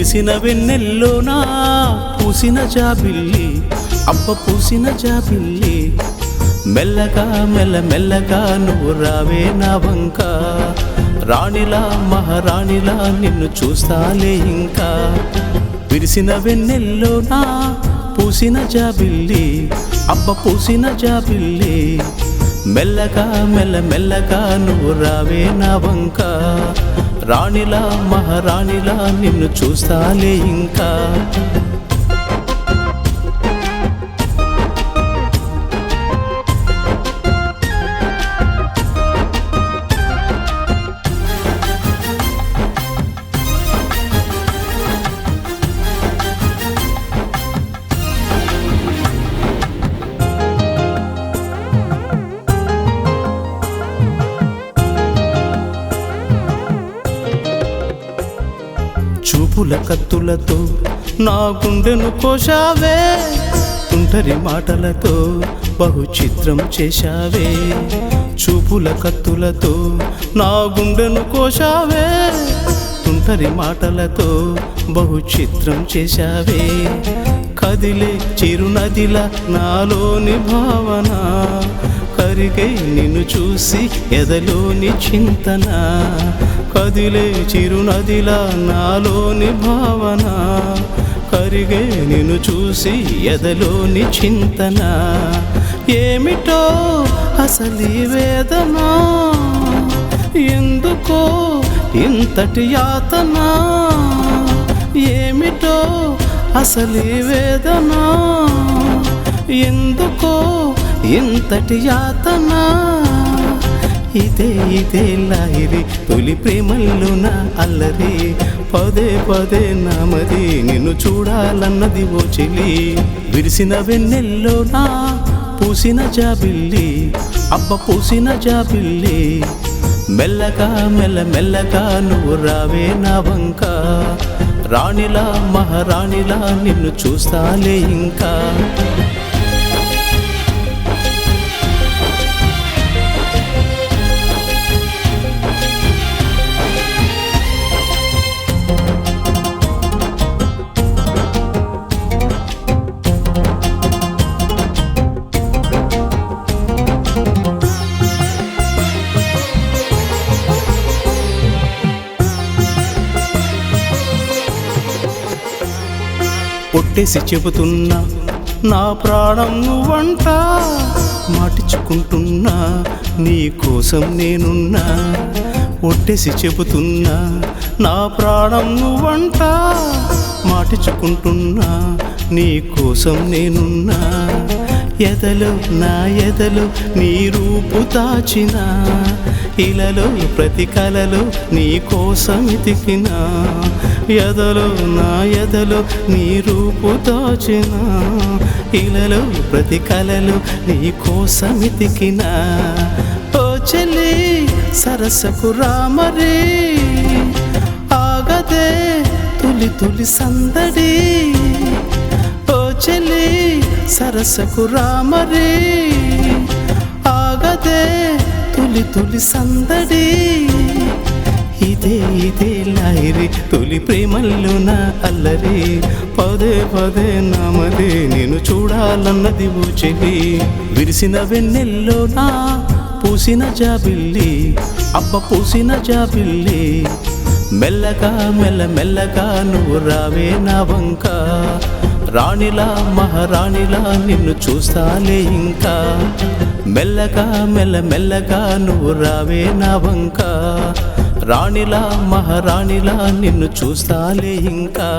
విరిసిన వెన్నెల్లోనా పూసిన జాబిల్లి అబ్బ పూసిన జాబిల్లి. మెల్లగా మెల్ల మెల్లగా నువ్వు రావే నా వంక. రాణిలా మహారాణిలా నిన్ను చూస్తాలే ఇంకా. విరిసిన వెన్నెల్లోనా పూసిన జాబిల్లి అబ్బ పూసిన జాబిల్లి. మెల్లగా మెల్ల మెల్లగా నువ్వు రావే నా వంక. రాణిలా మహారాణిలా నిన్ను చూస్తాలే ఇంకా. చూపుల కత్తులతో నా గుండెను కోశావే. తుంటరి మాటలతో బహు చిత్రం చేశావే. చూపుల కత్తులతో నా గుండెను కోశావే. తుంటరి మాటలతో బహు చిత్రం చేశావే. కదిలే చిరునదిల నాలోని భావన కరిగే నిన్ను చూసి ఎదలోని చింతన కదిలే చిరునదిలా నాలోని భావన కరిగే నిన్ను చూసి ఎదలోని చింతన. ఏమిటో అసలి వేదమా ఎందుకో ఇంతటి యాతన? ఏమిటో అసలి వేదమా ఎందుకో ఎంతటి యాతన? ఇదే ఇదే లాయిరి తొలి ప్రేమల్లోన అల్లరి. పదే పదే నామది నిన్ను చూడాలన్నది ఓ చెలి విరిసిన వెన్నెల్లోనా పూసిన జాబిల్లి. అబ్బ పూసిన జాబిల్లి. మెల్లగా మెల్ల మెల్లగా నువ్వు రావే నా వంక. రాణిలా మహారాణిలా నిన్ను చూస్తాలే ఇంకా. ఒట్టేసి చెబుతున్నా నా ప్రాణం నువ్వంట. మాటిచ్చుకుంటున్నా నీ కోసం నేనున్నా. ఒట్టేసి చెబుతున్నా నా ప్రాణం నువ్వంట. మాటిచ్చుకుంటున్నా నీ కోసం నేనున్నా. ఎదలు నా ఎదలు నీ రూపు దాచినా. ఇలలో ప్రతి కలలో నీ కోసమితికిన ఎదలో నా ఎదలో నీ రూపు దాచిన. ఇలలో ప్రతి కలలో నీ కోసం ఎతికిన. ఓ చెల్లి సరసకు రామరే. ఆగదే తులి తులి సందడి. ఓ చెల్లి సరసకు రామరే. తులి తొలి సందడి. ఇదే ఇదే లైరి తొలి ప్రేమల్లో నా అల్లరి. పదే పదే నామదే నేను చూడాలన్నది ఓ విరిసిన వెన్నెల్లో నా పూసిన జాబిల్లి. అబ్బ పూసిన జాబిల్లి. మెల్లగా మెల్ల మెల్లగా నువ్వు రావే నా వంక. రాణిలా మహారాణిలా నిన్ను చూస్తాలే ఇంకా. మెల్లగా మెల్ల మెల్లగా నువ్వు రావే నా వంక. రాణిలా మహారాణిలా నిన్ను చూస్తాలే ఇంకా.